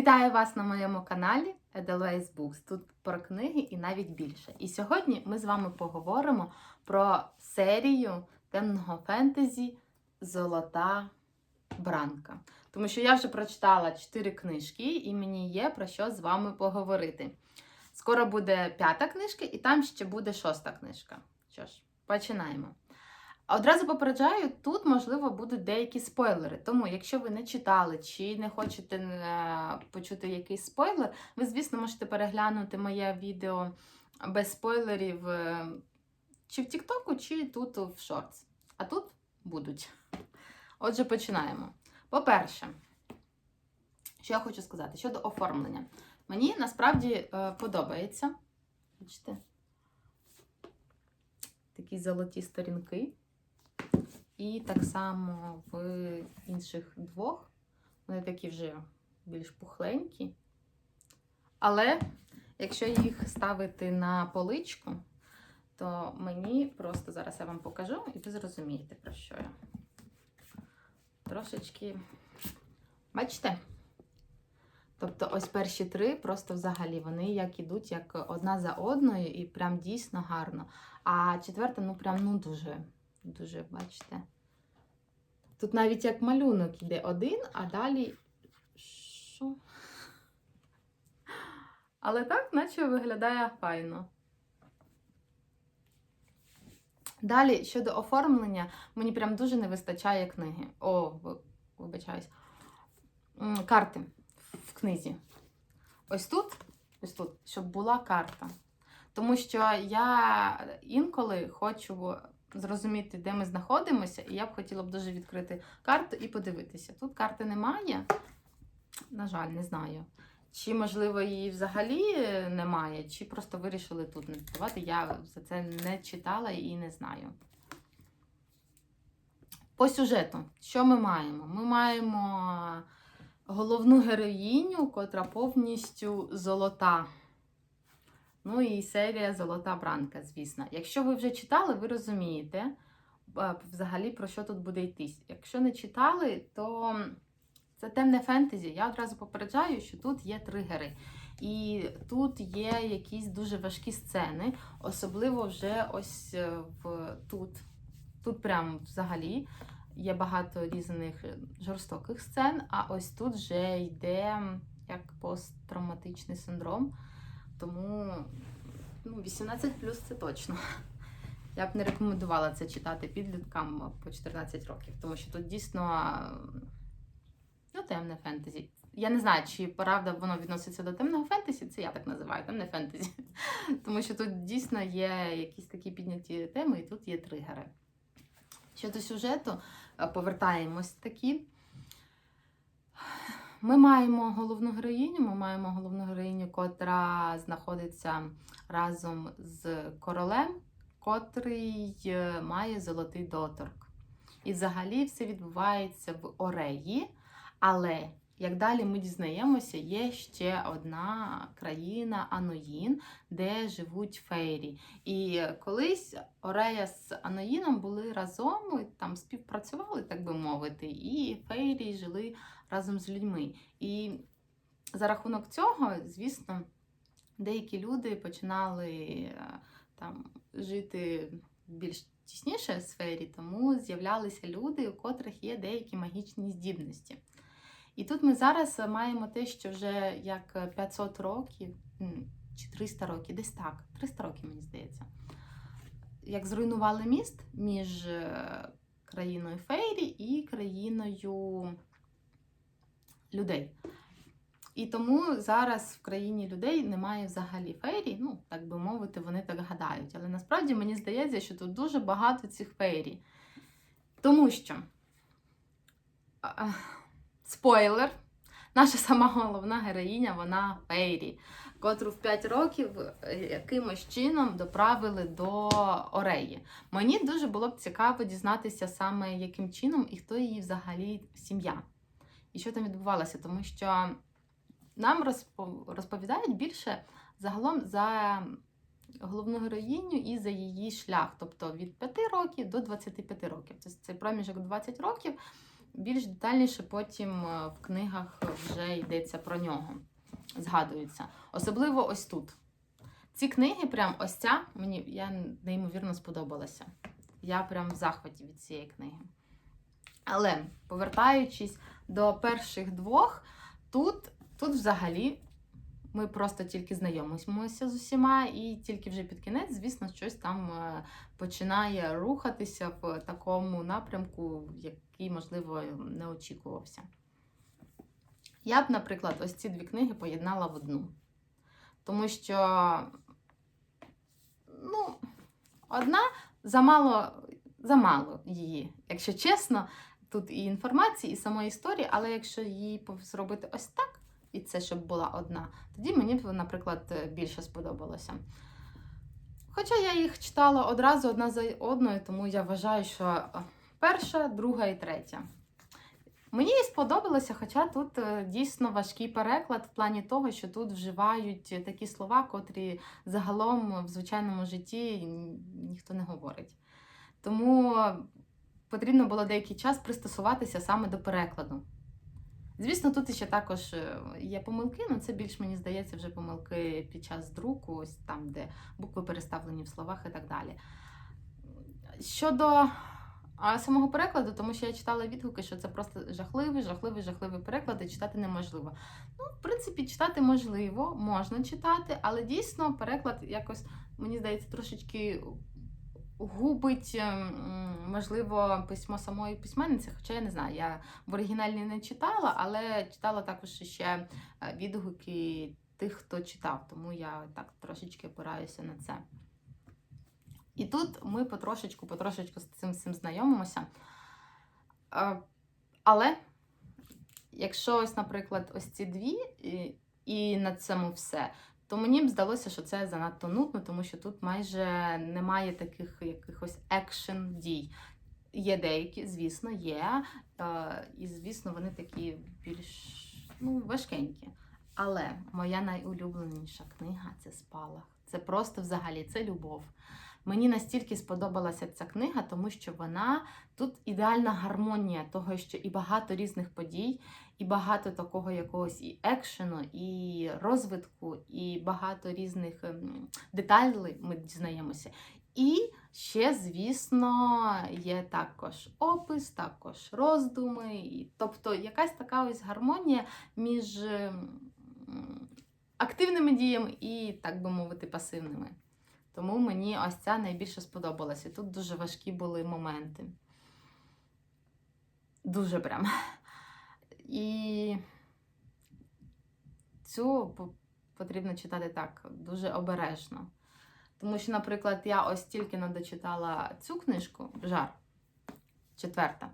Вітаю вас на моєму каналі Edelweiss Books. Тут про книги і навіть більше. І сьогодні ми з вами поговоримо про серію темного фентезі Золота Бранка. Тому що я вже прочитала 4 книжки, і мені є про що з вами поговорити. Скоро буде п'ята книжка, і там ще буде шоста книжка. Що ж, починаємо. Одразу попереджаю, тут, можливо, будуть деякі спойлери. Тому, якщо ви не читали чи не хочете е, почути якийсь спойлер, ви, звісно, можете переглянути моє відео без спойлерів е, чи в Тіктоку, чи тут в Шортс. А тут будуть. Отже, починаємо. По-перше, що я хочу сказати щодо оформлення. Мені насправді е, подобається. Бачите? Такі золоті сторінки. І так само в інших двох. Вони такі вже більш пухленькі. Але якщо їх ставити на поличку, то мені просто зараз я вам покажу, і ви зрозумієте, про що я. Трошечки. Бачите? Тобто, ось перші три просто взагалі вони як ідуть як одна за одною, і прям дійсно гарно. А четверта, ну прям ну дуже. Дуже, бачите? Тут навіть як малюнок іде один, а далі. Що? Але так, наче виглядає файно. Далі, щодо оформлення, мені прям дуже не вистачає книги. О, вибачаюсь. Карти в книзі. Ось тут, ось тут, щоб була карта. Тому що я інколи хочу зрозуміти, де ми знаходимося, і я б хотіла б дуже відкрити карту і подивитися. Тут карти немає, на жаль, не знаю. Чи, можливо, її взагалі немає, чи просто вирішили тут не давати. Я за це не читала і не знаю. По сюжету, що ми маємо? Ми маємо головну героїню, котра повністю золота. Ну і серія Золота Бранка, звісно. Якщо ви вже читали, ви розумієте взагалі про що тут буде йтись. Якщо не читали, то це темне фентезі. Я одразу попереджаю, що тут є тригери. І тут є якісь дуже важкі сцени, особливо вже ось е, в тут. Тут прям взагалі є багато різних жорстоких сцен, а ось тут вже йде як посттравматичний синдром. Тому ну, 18 плюс це точно. Я б не рекомендувала це читати підліткам по 14 років, тому що тут дійсно ну, темне фентезі. Я не знаю, чи правда воно відноситься до темного фентезі, це я так називаю, темне фентезі. Тому що тут дійсно є якісь такі підняті теми, і тут є тригери. Щодо сюжету, повертаємось такі. Ми маємо головну героїню, ми маємо головну героїню, котра знаходиться разом з королем, котрий е, має золотий доторк. І взагалі все відбувається в Ореї, але як далі ми дізнаємося, є ще одна країна Аноїн, де живуть фейрі. І колись Орея з Аноїном були разом, там співпрацювали, так би мовити, і фейрі жили разом з людьми. І за рахунок цього, звісно, деякі люди починали е, там жити більш тісніше сфері, тому з'являлися люди, у котрих є деякі магічні здібності. І тут ми зараз маємо те, що вже як 500 років чи 300 років, десь так, 300 років, мені здається, як зруйнували міст між е, країною Фейрі і країною людей. І тому зараз в країні людей немає взагалі фейрі, ну, так би мовити, вони так гадають. Але насправді мені здається, що тут дуже багато цих фейрі. Тому що, спойлер, наша сама головна героїня, вона фейрі, котру в 5 років е, якимось чином доправили до Ореї. Мені дуже було б цікаво дізнатися саме, яким чином і хто її взагалі сім'я і що там відбувалося, тому що нам розповідають більше загалом за головну героїню і за її шлях, тобто від 5 років до 25 років. Це цей проміжок 20 років. Більш детальніше потім е, в книгах вже йдеться про нього, згадується. Особливо ось тут. Ці книги, прям ось ця, мені я неймовірно сподобалася. Я прям в захваті від цієї книги. Але повертаючись до перших двох, тут, тут взагалі ми просто тільки знайомимося з усіма, і тільки вже під кінець, звісно, щось там е, починає рухатися в такому напрямку, який, можливо, не очікувався. Я б, наприклад, ось ці дві книги поєднала в одну. Тому що, ну, одна замало, замало її, якщо чесно, тут і інформації, і самої історії, але якщо її зробити ось так, і це щоб була одна, тоді мені б, наприклад, е, більше сподобалося. Хоча я їх читала одразу одна за одною, тому я вважаю, що е, перша, друга і третя. Мені і сподобалося, хоча тут е, дійсно важкий переклад в плані того, що тут вживають такі слова, котрі загалом в звичайному житті ніхто не говорить. Тому потрібно було деякий час пристосуватися саме до перекладу. Звісно, тут ще також е, є помилки, але це більш мені здається вже помилки під час друку, ось там, де букви переставлені в словах і так далі. Щодо самого перекладу, тому що я читала відгуки, що це просто жахливий, жахливий, жахливий переклад, і читати неможливо. Ну, в принципі, читати можливо, можна читати, але дійсно переклад якось, мені здається, трошечки губить, ем, можливо, письмо самої письменниці, хоча я не знаю, я в оригіналі не читала, але читала також ще е, відгуки тих, хто читав, тому я так трошечки опираюся на це. І тут ми потрошечку, потрошечку з цим всім знайомимося. Е, Але якщо ось, наприклад, ось ці дві, і на цьому все, то мені б здалося, що це занадто нудно, тому що тут майже немає таких якихось екшен дій. Є деякі, звісно, є. Е, і, звісно, вони такі більш ну, важкенькі. Але моя найулюбленіша книга це спалах. Це просто взагалі це любов. Мені настільки сподобалася ця книга, тому що вона тут ідеальна гармонія того, що і багато різних подій, і багато такого якогось і екшену, і розвитку, і багато різних ем, деталей ми дізнаємося. І ще, звісно, є також опис, також роздуми, і, тобто якась така ось гармонія між ем, активними діями і, так би мовити, пасивними. Тому мені ось ця найбільше сподобалася. І Тут дуже важкі були моменти. Дуже прям. І цю потрібно читати так, дуже обережно. Тому що, наприклад, я ось тільки дочитала цю книжку Жар, четверта.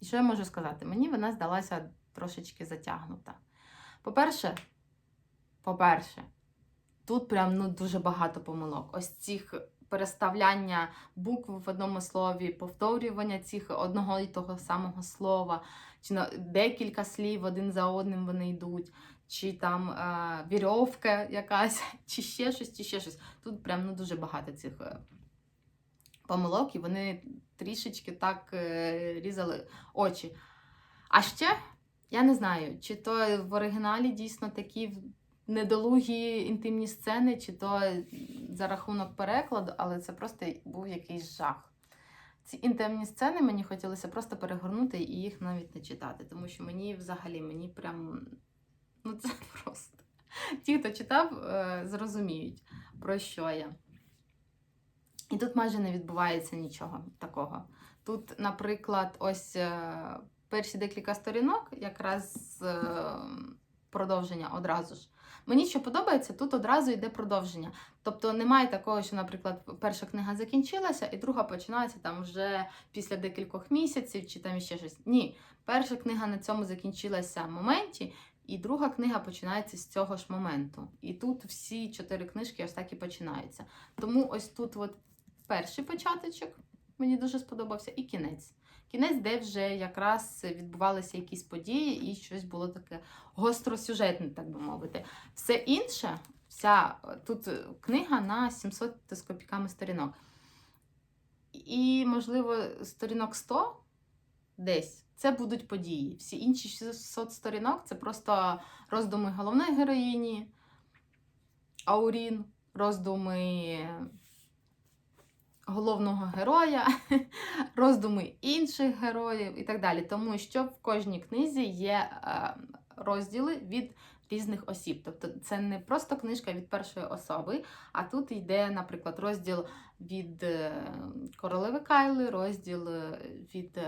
І що я можу сказати? Мені вона здалася трошечки затягнута. По-перше, по-перше, тут прям ну, дуже багато помилок. Ось цих переставляння букв в одному слові, повторювання цих одного і того самого слова, чи на декілька слів один за одним вони йдуть, чи там е, вірьовка якась, чи ще щось, чи ще щось. Тут прям ну, дуже багато цих е, помилок, і вони трішечки так е, різали очі. А ще я не знаю, чи то в оригіналі дійсно такі недолугі інтимні сцени, чи то за рахунок перекладу, але це просто був якийсь жах. Ці інтимні сцени мені хотілося просто перегорнути і їх навіть не читати, тому що мені взагалі мені прям ну це просто. Ті, хто читав, е, зрозуміють, про що я. І тут майже не відбувається нічого такого. Тут, наприклад, ось е, перші декілька сторінок, якраз е, продовження одразу ж. Мені що подобається, тут одразу йде продовження. Тобто немає такого, що, наприклад, перша книга закінчилася, і друга починається там вже після декількох місяців, чи там ще щось. Ні, перша книга на цьому закінчилася в моменті, і друга книга починається з цього ж моменту. І тут всі чотири книжки ось так і починаються. Тому ось тут от перший початочок мені дуже сподобався, і кінець. Кінець, де вже якраз відбувалися якісь події, і щось було таке гостросюжетне, так би мовити. Все інше, вся тут книга на 700 з копійками сторінок. І, можливо, сторінок 100 десь це будуть події. Всі інші 600 сторінок це просто роздуми головної героїні, Аурін, роздуми головного героя, роздуми інших героїв і так далі. Тому що в кожній книзі є е, розділи від різних осіб. Тобто це не просто книжка від першої особи, а тут йде, наприклад, розділ від е, королеви Кайли, розділ е, від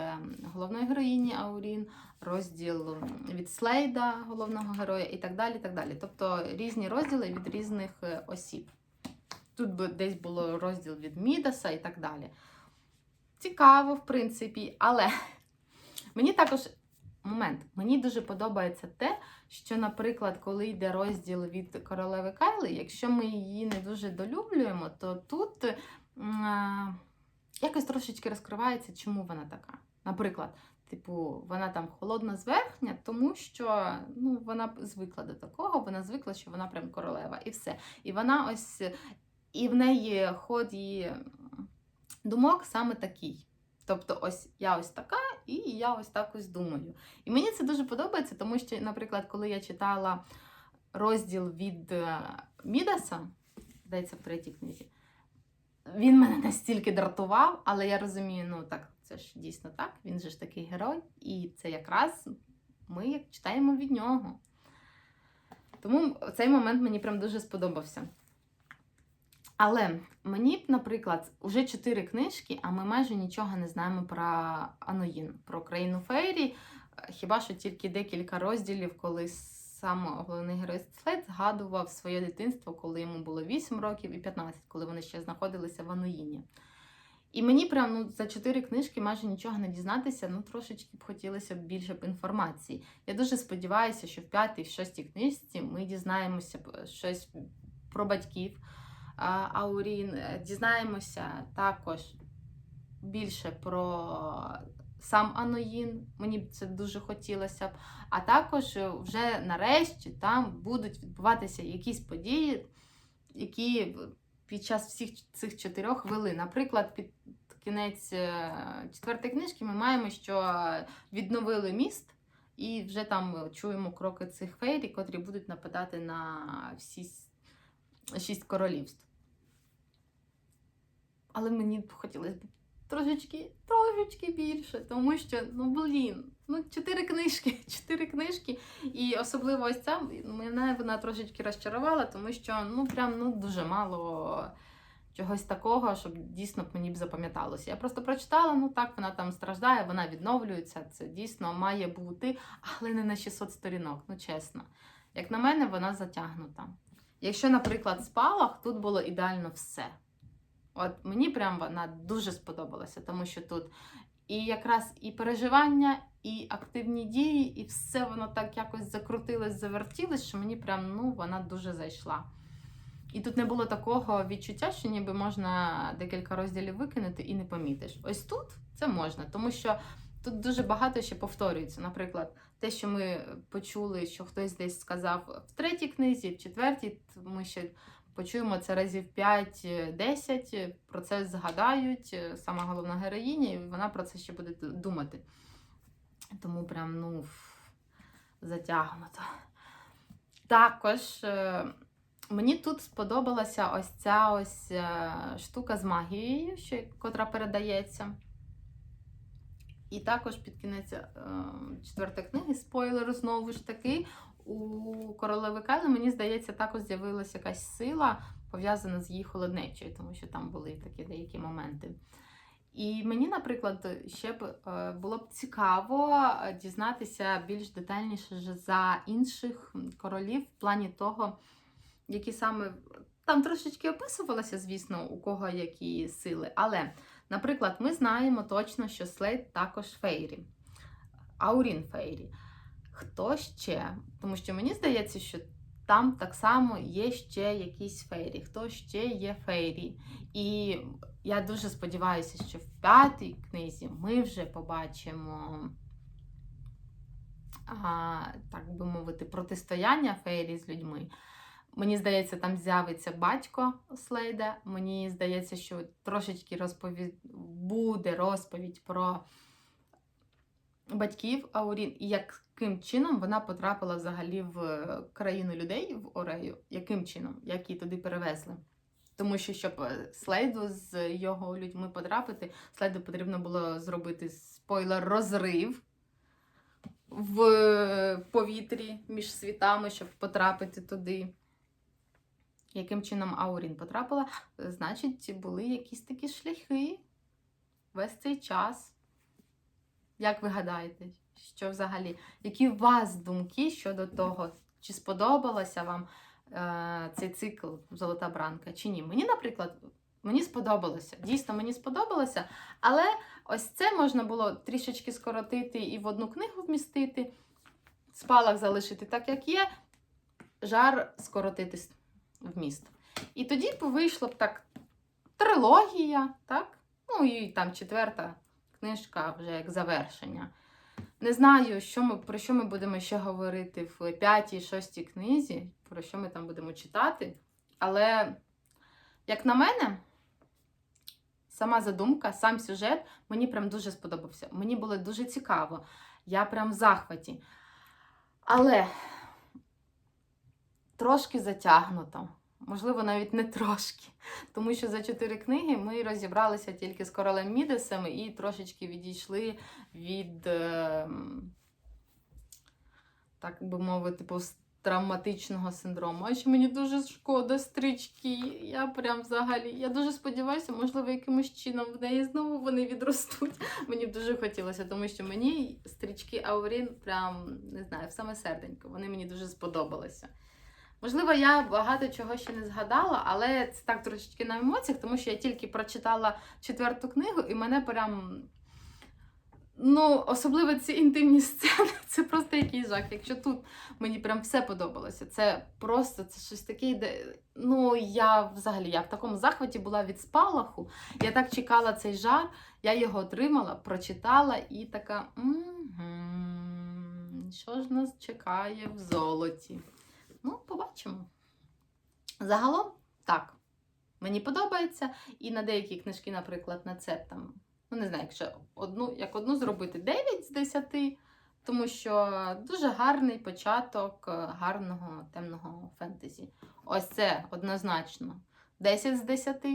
головної героїні Аурін, розділ від Слейда, головного героя, і так далі. так далі. Тобто різні розділи від різних осіб. Тут би десь було розділ від Мідаса і так далі. Цікаво, в принципі, але мені також момент. Мені дуже подобається те, що, наприклад, коли йде розділ від королеви Кайли, якщо ми її не дуже долюблюємо, то тут а, якось трошечки розкривається, чому вона така. Наприклад, типу, вона там холодна зверхня, тому що ну, вона звикла до такого, вона звикла, що вона прям королева, і все. І вона ось, і в неї ход її думок саме такий. Тобто, ось я ось така, і я ось так ось думаю. І мені це дуже подобається, тому що, наприклад, коли я читала розділ від е, Мідаса, здається, в третій книзі, він мене настільки дратував, але я розумію, ну так, це ж дійсно так, він же ж такий герой, і це якраз ми читаємо від нього. Тому цей момент мені прям дуже сподобався. Але мені б, наприклад, уже чотири книжки, а ми майже нічого не знаємо про Аноїн, про країну Фейрі. Хіба що тільки декілька розділів, коли сам головний герой Слейд згадував своє дитинство, коли йому було 8 років і 15, коли вони ще знаходилися в Аноїні. І мені прям ну, за чотири книжки майже нічого не дізнатися, ну трошечки б хотілося б більше б інформації. Я дуже сподіваюся, що в п'ятій, в шостій книжці ми дізнаємося щось про батьків. Аурін, Е, дізнаємося також більше про сам Аноїн. Мені б це дуже хотілося б. А також е, вже нарешті там будуть відбуватися якісь події, які під час всіх цих чотирьох вели. Наприклад, під кінець е, четвертої книжки ми маємо, що відновили міст. І вже там чуємо кроки цих фейрі, котрі будуть нападати на всі шість королівств. Але мені б хотілося б трошечки, трошечки більше, тому що, ну блін, ну чотири книжки, чотири книжки. І особливо ось ця мене вона трошечки розчарувала, тому що ну прям ну дуже мало чогось такого, щоб дійсно мені б запам'яталося. Я просто прочитала, ну так, вона там страждає, вона відновлюється. Це дійсно має бути, але не на 600 сторінок, ну чесно. Як на мене, вона затягнута. Якщо, наприклад, спалах, тут було ідеально все. От мені прям вона дуже сподобалася, тому що тут і якраз і переживання, і активні дії, і все воно так якось закрутилось, завертілось, що мені прям ну, вона дуже зайшла. І тут не було такого відчуття, що ніби можна декілька розділів викинути і не помітиш. Ось тут це можна, тому що тут дуже багато ще повторюється. Наприклад, те, що ми почули, що хтось десь сказав в третій книзі, в четвертій, ми ще почуємо це разів 5-10, про це згадають е, сама головна героїня, і вона про це ще буде думати. Тому прям, ну, затягнуто. Також е, мені тут сподобалася ось ця ось е, штука з магією, що, котра передається. І також під кінець е, четвертої книги, спойлер знову ж таки, у королеви Кайли, мені здається, також з'явилася якась сила, пов'язана з її холоднечою, тому що там були такі деякі моменти. І мені, наприклад, ще б е, було б цікаво е, дізнатися більш детальніше за інших королів в плані того, які саме там трошечки описувалося, звісно, у кого які сили. Але, наприклад, ми знаємо точно, що Слейд також Фейрі, Аурін Фейрі. Хто ще? Тому що мені здається, що там так само є ще якісь фейрі. Хто ще є фейрі? І я дуже сподіваюся, що в п'ятій книзі ми вже побачимо, а, так би мовити, протистояння фейрі з людьми. Мені здається, там з'явиться батько Слейда. Мені здається, що трошечки розповідь буде розповідь про батьків Аурін і яким чином вона потрапила взагалі в країну людей в Орею, яким чином, як її туди перевезли. Тому що, щоб е, слейду з його людьми потрапити, слейду потрібно було зробити спойлер-розрив в повітрі між світами, щоб потрапити туди. Яким чином Аурін потрапила, значить, були якісь такі шляхи весь цей час. Як ви гадаєте, що взагалі? Які у вас думки щодо того, чи сподобалося вам е, цей цикл Золота бранка, чи ні? Мені, наприклад, мені сподобалося. Дійсно, мені сподобалося, але ось це можна було трішечки скоротити і в одну книгу вмістити, спалах залишити так, як є, жар скоротити с- вміст. І тоді вийшло б так трилогія, так? Ну і там четверта книжка вже як завершення. Не знаю, що ми, про що ми будемо ще говорити в п'ятій, шостій книзі, про що ми там будемо читати. Але, як на мене, сама задумка, сам сюжет мені прям дуже сподобався. Мені було дуже цікаво. Я прям в захваті. Але трошки затягнуто. Можливо, навіть не трошки. Тому що за чотири книги ми розібралися тільки з королем Мідесом і трошечки відійшли від, е, так би мовити, посттравматичного синдрому. А ще мені дуже шкода стрічки. Я прям взагалі. Я дуже сподіваюся, можливо, якимось чином в неї знову вони відростуть. Мені дуже хотілося, тому що мені стрічки Аурін прям не знаю, в саме серденько. Вони мені дуже сподобалися. Можливо, я багато чого ще не згадала, але це так трошечки на емоціях, тому що я тільки прочитала четверту книгу, і мене прям. Ну, особливо ці інтимні сцени, це просто якийсь жах. Якщо тут мені прям все подобалося, це просто це щось таке, де. Ну, я взагалі я в такому захваті була від спалаху. Я так чекала цей жар, я його отримала, прочитала і така. «Мгм, Що ж нас чекає в золоті? Ну, побачимо. Загалом, так, мені подобається. І на деякі книжки, наприклад, на це там, ну не знаю, якщо одну, як одну зробити 9 з 10, тому що дуже гарний початок е, гарного темного фентезі. Ось це однозначно 10 з 10.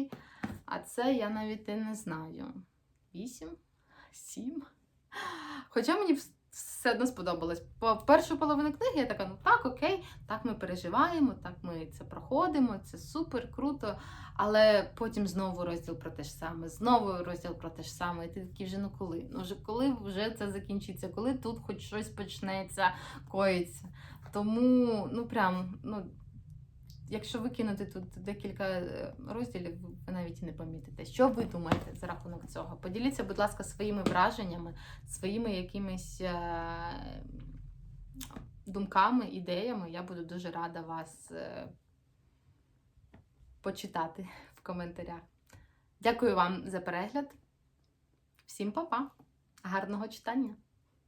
А це я навіть і не знаю. 8? 7? Хоча мені все одно сподобалось. По першу половину книги я така, ну так, окей, так ми переживаємо, так ми це проходимо, це супер, круто. Але потім знову розділ про те ж саме, знову розділ про те ж саме. І ти такий вже ну коли? Ну вже коли вже це закінчиться, коли тут хоч щось почнеться, коїться. Тому, ну прям, ну. Якщо викинути тут декілька е, розділів, ви навіть і не помітите. Що ви думаєте за рахунок цього? Поділіться, будь ласка, своїми враженнями, своїми якимись е, думками, ідеями. Я буду дуже рада вас е, почитати в коментарях. Дякую вам за перегляд. Всім па-па! Гарного читання!